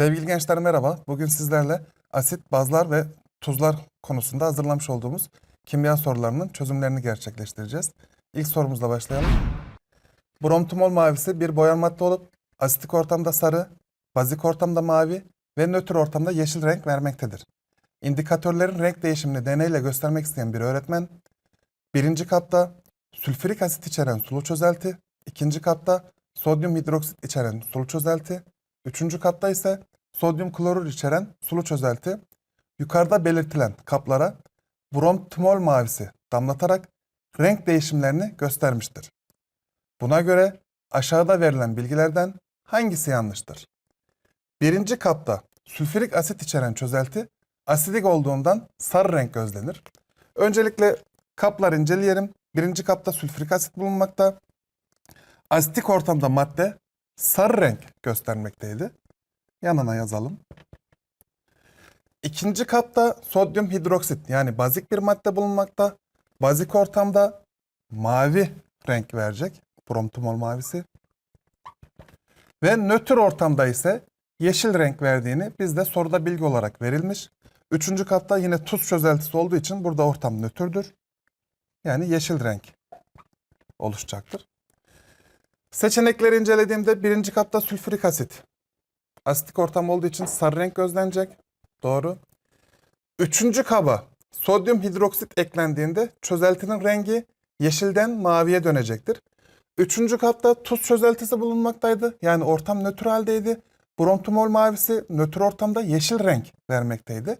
Sevgili gençler merhaba. Bugün sizlerle asit, bazlar ve tuzlar konusunda hazırlamış olduğumuz kimya sorularının çözümlerini gerçekleştireceğiz. İlk sorumuzla başlayalım. Bromtumol mavisi bir boyan madde olup asitik ortamda sarı, bazik ortamda mavi ve nötr ortamda yeşil renk vermektedir. İndikatörlerin renk değişimini deneyle göstermek isteyen bir öğretmen, birinci kapta sülfürik asit içeren sulu çözelti, ikinci kapta sodyum hidroksit içeren sulu çözelti, üçüncü katta ise sodyum klorür içeren sulu çözelti, yukarıda belirtilen kaplara bromtumol mavisi damlatarak renk değişimlerini göstermiştir. Buna göre aşağıda verilen bilgilerden hangisi yanlıştır? Birinci kapta sülfürik asit içeren çözelti asidik olduğundan sarı renk gözlenir. Öncelikle kaplar inceleyelim. Birinci kapta sülfürik asit bulunmakta. Asitik ortamda madde sarı renk göstermekteydi. Yanına yazalım. İkinci kapta sodyum hidroksit yani bazik bir madde bulunmakta. Bazik ortamda mavi renk verecek. Bromtumol mavisi. Ve nötr ortamda ise yeşil renk verdiğini bizde soruda bilgi olarak verilmiş. Üçüncü katta yine tuz çözeltisi olduğu için burada ortam nötrdür. Yani yeşil renk oluşacaktır. Seçenekleri incelediğimde birinci kapta sülfürik asit. Asitik ortam olduğu için sarı renk gözlenecek. Doğru. Üçüncü kaba sodyum hidroksit eklendiğinde çözeltinin rengi yeşilden maviye dönecektir. Üçüncü kapta tuz çözeltisi bulunmaktaydı. Yani ortam nötr haldeydi. Bromtumol mavisi nötr ortamda yeşil renk vermekteydi.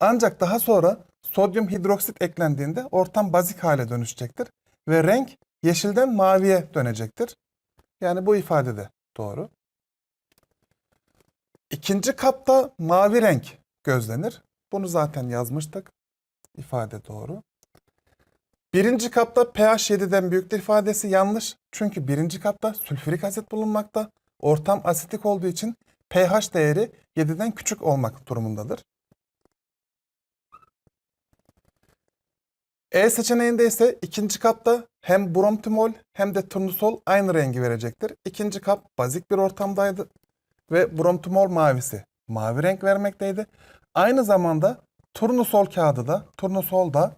Ancak daha sonra sodyum hidroksit eklendiğinde ortam bazik hale dönüşecektir. Ve renk yeşilden maviye dönecektir. Yani bu ifade de doğru. İkinci kapta mavi renk gözlenir. Bunu zaten yazmıştık. İfade doğru. Birinci kapta pH 7'den büyüktür ifadesi yanlış. Çünkü birinci kapta sülfürik asit bulunmakta. Ortam asitik olduğu için pH değeri 7'den küçük olmak durumundadır. E seçeneğinde ise ikinci kapta hem bromtumol hem de turnusol aynı rengi verecektir. İkinci kap bazik bir ortamdaydı ve bromtumol mavisi mavi renk vermekteydi. Aynı zamanda turnusol kağıdı da turnusol da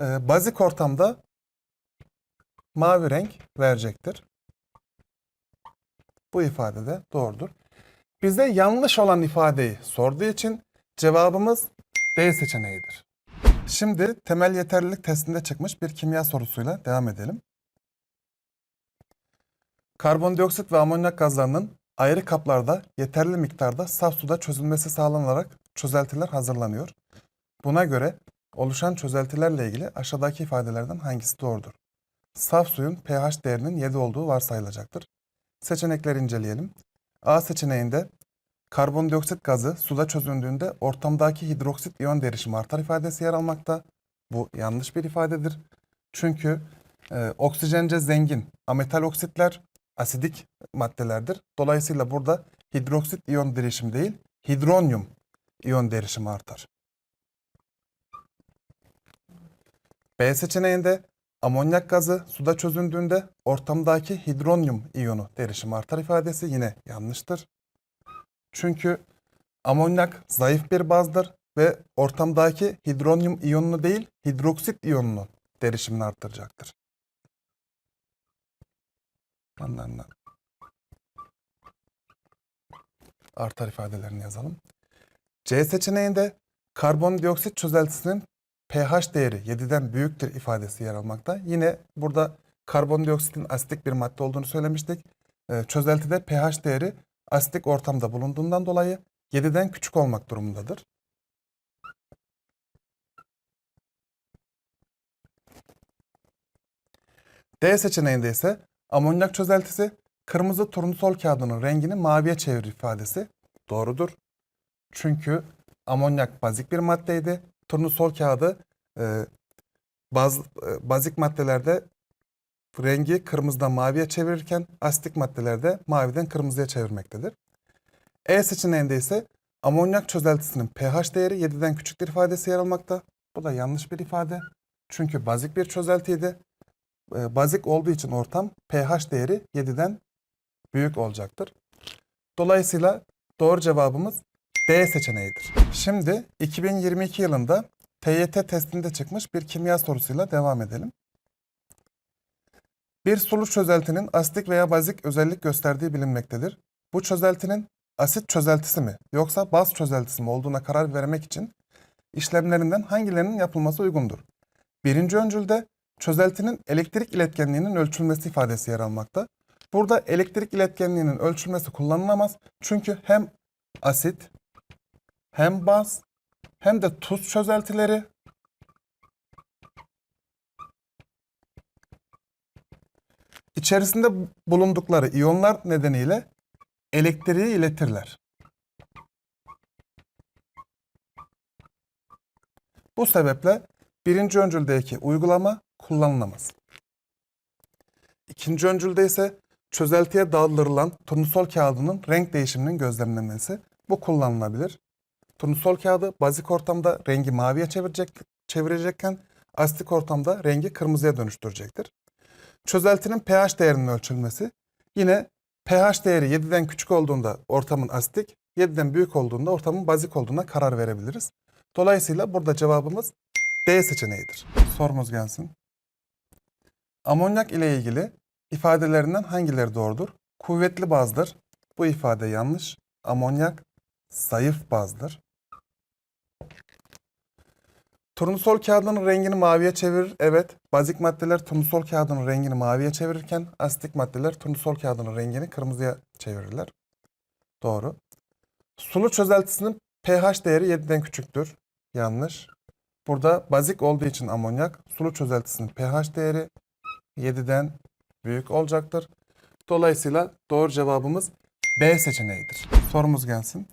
e, bazik ortamda mavi renk verecektir. Bu ifade de doğrudur. Bize yanlış olan ifadeyi sorduğu için cevabımız D seçeneğidir. Şimdi temel yeterlilik testinde çıkmış bir kimya sorusuyla devam edelim. Karbondioksit ve amonyak gazlarının ayrı kaplarda yeterli miktarda saf suda çözülmesi sağlanarak çözeltiler hazırlanıyor. Buna göre oluşan çözeltilerle ilgili aşağıdaki ifadelerden hangisi doğrudur? Saf suyun pH değerinin 7 olduğu varsayılacaktır. Seçenekleri inceleyelim. A seçeneğinde karbondioksit gazı suda çözündüğünde ortamdaki hidroksit iyon derişimi artar ifadesi yer almakta. Bu yanlış bir ifadedir. Çünkü e, oksijence zengin ametal oksitler asidik maddelerdir. Dolayısıyla burada hidroksit iyon derişimi değil, hidronyum iyon derişimi artar. B seçeneğinde amonyak gazı suda çözündüğünde ortamdaki hidronyum iyonu derişimi artar ifadesi yine yanlıştır. Çünkü amonyak zayıf bir bazdır ve ortamdaki hidronyum iyonunu değil hidroksit iyonunu derişimini arttıracaktır. Yanlarına artar ifadelerini yazalım. C seçeneğinde karbondioksit çözeltisinin pH değeri 7'den büyüktür ifadesi yer almakta. Yine burada karbondioksitin asitik bir madde olduğunu söylemiştik. Ee, çözeltide pH değeri asitik ortamda bulunduğundan dolayı 7'den küçük olmak durumundadır. D seçeneğinde ise amonyak çözeltisi kırmızı turnusol kağıdının rengini maviye çevirir ifadesi doğrudur. Çünkü amonyak bazik bir maddeydi. Turnusol kağıdı e, baz, e, bazik maddelerde rengi kırmızıdan maviye çevirirken asitik maddelerde maviden kırmızıya çevirmektedir. E seçeneğinde ise amonyak çözeltisinin pH değeri 7'den küçüktür ifadesi yer almakta. Bu da yanlış bir ifade. Çünkü bazik bir çözeltiydi. E, bazik olduğu için ortam pH değeri 7'den büyük olacaktır. Dolayısıyla doğru cevabımız D seçeneğidir. Şimdi 2022 yılında TYT testinde çıkmış bir kimya sorusuyla devam edelim. Bir sulu çözeltinin asitik veya bazik özellik gösterdiği bilinmektedir. Bu çözeltinin asit çözeltisi mi yoksa baz çözeltisi mi olduğuna karar vermek için işlemlerinden hangilerinin yapılması uygundur? Birinci öncülde çözeltinin elektrik iletkenliğinin ölçülmesi ifadesi yer almakta. Burada elektrik iletkenliğinin ölçülmesi kullanılamaz. Çünkü hem asit hem baz hem de tuz çözeltileri içerisinde bulundukları iyonlar nedeniyle elektriği iletirler. Bu sebeple birinci öncüldeki uygulama kullanılamaz. İkinci öncülde ise çözeltiye daldırılan turnusol kağıdının renk değişiminin gözlemlenmesi. Bu kullanılabilir. Turnusol kağıdı bazik ortamda rengi maviye çevirecek, çevirecekken asitik ortamda rengi kırmızıya dönüştürecektir. Çözeltinin pH değerinin ölçülmesi. Yine pH değeri 7'den küçük olduğunda ortamın asitik, 7'den büyük olduğunda ortamın bazik olduğuna karar verebiliriz. Dolayısıyla burada cevabımız D seçeneğidir. Sorumuz gelsin. Amonyak ile ilgili ifadelerinden hangileri doğrudur? Kuvvetli bazdır. Bu ifade yanlış. Amonyak zayıf bazdır. Turnusol kağıdının rengini maviye çevirir. Evet, bazik maddeler turnusol kağıdının rengini maviye çevirirken asitik maddeler turnusol kağıdının rengini kırmızıya çevirirler. Doğru. Sulu çözeltisinin pH değeri 7'den küçüktür. Yanlış. Burada bazik olduğu için amonyak, sulu çözeltisinin pH değeri 7'den büyük olacaktır. Dolayısıyla doğru cevabımız B seçeneğidir. Sorumuz gelsin.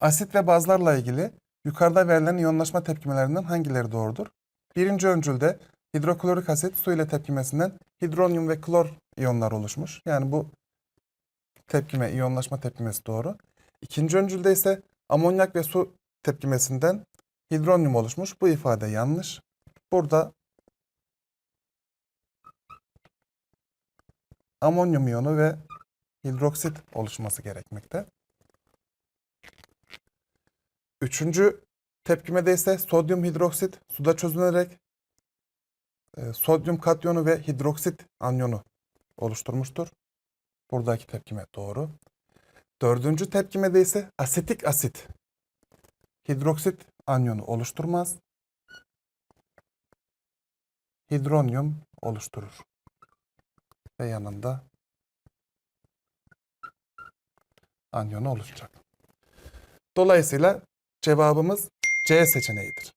Asit ve bazlarla ilgili yukarıda verilen iyonlaşma tepkimelerinden hangileri doğrudur? Birinci öncülde hidroklorik asit su ile tepkimesinden hidronyum ve klor iyonlar oluşmuş. Yani bu tepkime, iyonlaşma tepkimesi doğru. İkinci öncülde ise amonyak ve su tepkimesinden hidronyum oluşmuş. Bu ifade yanlış. Burada amonyum iyonu ve hidroksit oluşması gerekmekte. Üçüncü tepkimede ise sodyum hidroksit suda çözünerek e, sodyum katyonu ve hidroksit anyonu oluşturmuştur. Buradaki tepkime doğru. Dördüncü tepkimede ise asetik asit hidroksit anyonu oluşturmaz. Hidronyum oluşturur. Ve yanında anyonu oluşacak. Dolayısıyla cevabımız C seçeneğidir.